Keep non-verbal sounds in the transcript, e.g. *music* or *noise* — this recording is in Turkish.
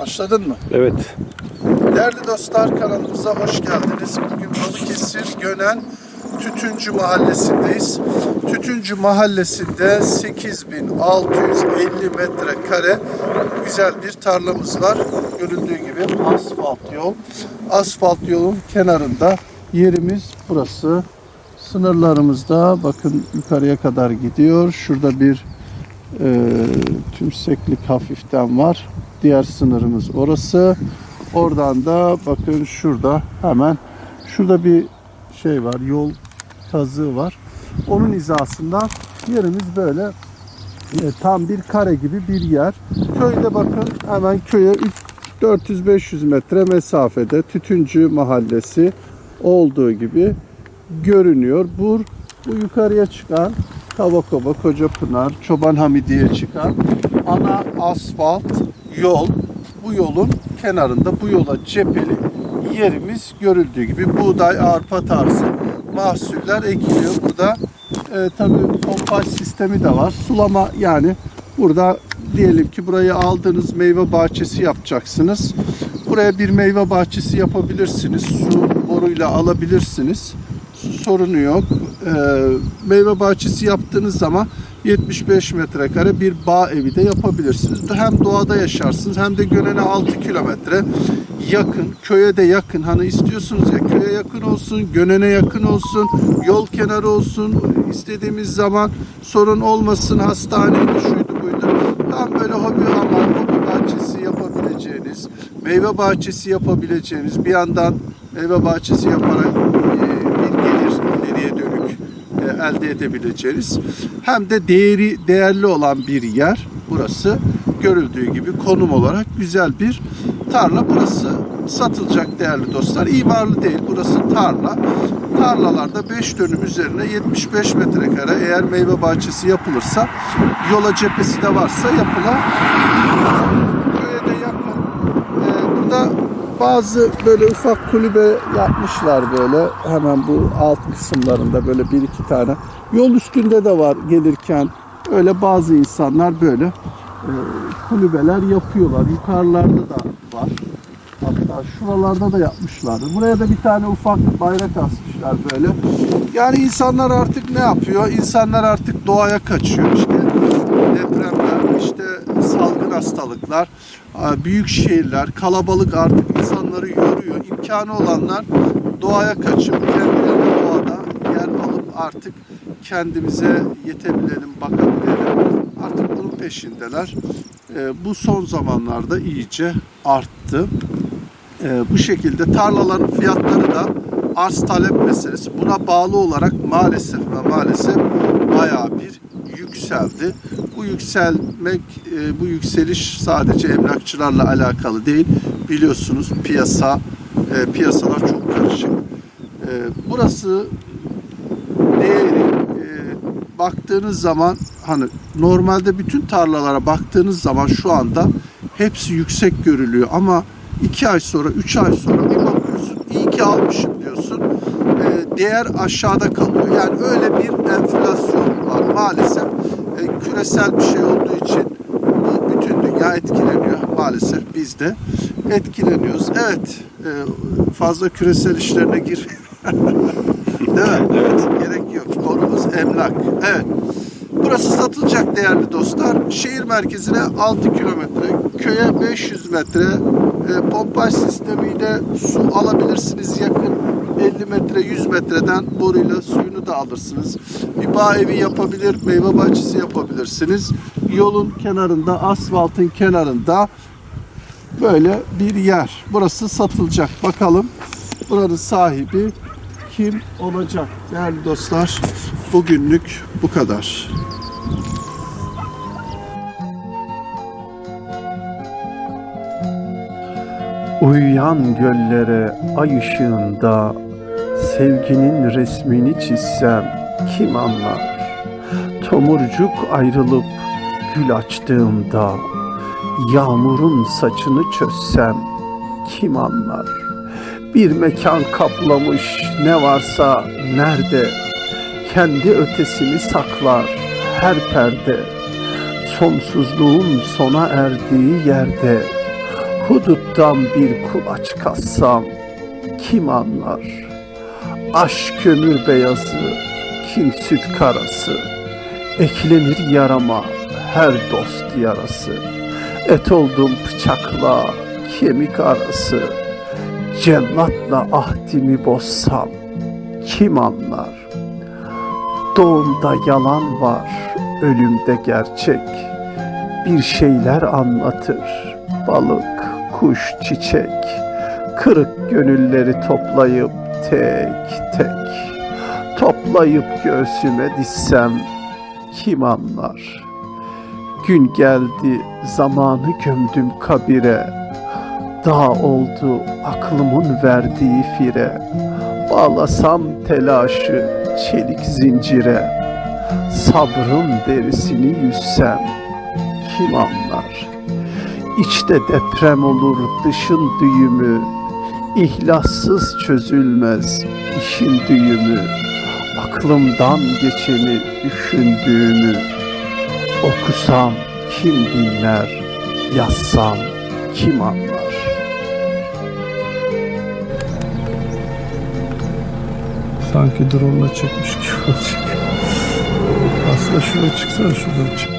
Başladın mı? Evet. Değerli dostlar kanalımıza hoş geldiniz. Bugün Balıkesir Gönen Tütüncü Mahallesi'ndeyiz. Tütüncü Mahallesi'nde 8650 metrekare güzel bir tarlamız var. Görüldüğü gibi asfalt yol. Asfalt yolun kenarında yerimiz burası. Sınırlarımızda bakın yukarıya kadar gidiyor. Şurada bir e, tümseklik hafiften var. Diğer sınırımız orası. Oradan da bakın şurada hemen şurada bir şey var. Yol kazığı var. Onun hizasında yerimiz böyle e, tam bir kare gibi bir yer. Köyde bakın hemen köye 400-500 metre mesafede Tütüncü Mahallesi olduğu gibi görünüyor. Bu, bu yukarıya çıkan Kavakova, Kocapınar, Çoban Hamidiye çıkan ana asfalt yol. Bu yolun kenarında bu yola cepheli yerimiz görüldüğü gibi buğday, arpa tarzı mahsuller ekiliyor. Burada e, tabii pompaj sistemi de var. Sulama yani burada diyelim ki burayı aldığınız meyve bahçesi yapacaksınız. Buraya bir meyve bahçesi yapabilirsiniz. Su boruyla alabilirsiniz. Su sorunu yok. E, meyve bahçesi yaptığınız zaman 75 metrekare bir bağ evi de yapabilirsiniz. Hem doğada yaşarsınız hem de Gönen'e 6 kilometre yakın, köye de yakın. Hani istiyorsunuz ya köye yakın olsun, Gönen'e yakın olsun, yol kenarı olsun. istediğimiz zaman sorun olmasın, hastaneydi, şuydu buydu. Tam böyle hobi ama hobi bahçesi yapabileceğiniz, meyve bahçesi yapabileceğiniz, bir yandan meyve bahçesi yaparak e, bir gelir ileriye dönük e, elde edebileceğiniz hem de değeri değerli olan bir yer. Burası görüldüğü gibi konum olarak güzel bir tarla burası. Satılacak değerli dostlar imarlı değil. Burası tarla. Tarlalarda 5 dönüm üzerine 75 metrekare eğer meyve bahçesi yapılırsa yola cephesi de varsa yapılar köye de yakın Ee, burada bazı böyle ufak kulübe yapmışlar böyle hemen bu alt kısımlarında böyle bir iki tane. Yol üstünde de var gelirken öyle bazı insanlar böyle e, kulübeler yapıyorlar. Yukarılarda da var. Hatta şuralarda da yapmışlardı. Buraya da bir tane ufak bayrak asmışlar böyle. Yani insanlar artık ne yapıyor? İnsanlar artık doğaya kaçıyor işte. Depremler, işte salgın hastalıklar, büyük şehirler, kalabalık artık insanları yoruyor. İmkanı olanlar doğaya kaçıp kendilerine doğada yer alıp artık kendimize yetebilelim, bakabilelim. Artık bunun peşindeler. Ee, Bu son zamanlarda iyice arttı. Ee, Bu şekilde tarlaların fiyatları da arz talep meselesi. Buna bağlı olarak maalesef ve maalesef bayağı bir yükseldi. Bu yükselmek, e, bu yükseliş sadece emlakçılarla alakalı değil. Biliyorsunuz piyasa, e, piyasalar çok karışık. E, Burası değeri baktığınız zaman hani normalde bütün tarlalara baktığınız zaman şu anda hepsi yüksek görülüyor ama iki ay sonra, üç ay sonra bir bakıyorsun iyi ki almışım diyorsun. Değer aşağıda kalıyor. Yani öyle bir enflasyon var maalesef. Küresel bir şey olduğu için bütün dünya etkileniyor. Maalesef biz de etkileniyoruz. Evet, e, fazla küresel işlerine gir. *laughs* Değil mi? Evet. Gerek yok. Konumuz emlak. Evet. Burası satılacak değerli dostlar. Şehir merkezine 6 kilometre, köye 500 metre, e, pompaj sistemiyle su alabilirsiniz yakın 50 metre 100 metreden boruyla suyunu da alırsınız. Bir bağ evi yapabilir, meyve bahçesi yapabilirsiniz. Yolun kenarında, asfaltın kenarında böyle bir yer. Burası satılacak. Bakalım buranın sahibi kim olacak? Değerli dostlar, bugünlük bu kadar. Uyuyan göllere ay ışığında sevginin resmini çizsem kim anlar? Tomurcuk ayrılıp gül açtığımda yağmurun saçını çözsem kim anlar? Bir mekan kaplamış ne varsa nerede kendi ötesini saklar her perde. Sonsuzluğun sona erdiği yerde huduttan bir kulaç kassam kim anlar? Aşk kömür beyazı, kin süt karası, eklenir yarama her dost yarası. Et oldum bıçakla kemik arası, cellatla ahdimi bozsam kim anlar? Doğumda yalan var, ölümde gerçek. Bir şeyler anlatır, balık, kuş, çiçek. Kırık gönülleri toplayıp tek tek. Toplayıp göğsüme dizsem kim anlar? Gün geldi, zamanı gömdüm kabire. Dağ oldu aklımın verdiği fire. Bağlasam telaşı çelik zincire Sabrın derisini yüzsem kim anlar? İçte deprem olur dışın düğümü İhlassız çözülmez işin düğümü Aklımdan geçeni düşündüğümü Okusam kim dinler Yazsam kim anlar? Sanki drone'la çekmiş gibi olacak. Aslında şuraya çıksana şuradan çık.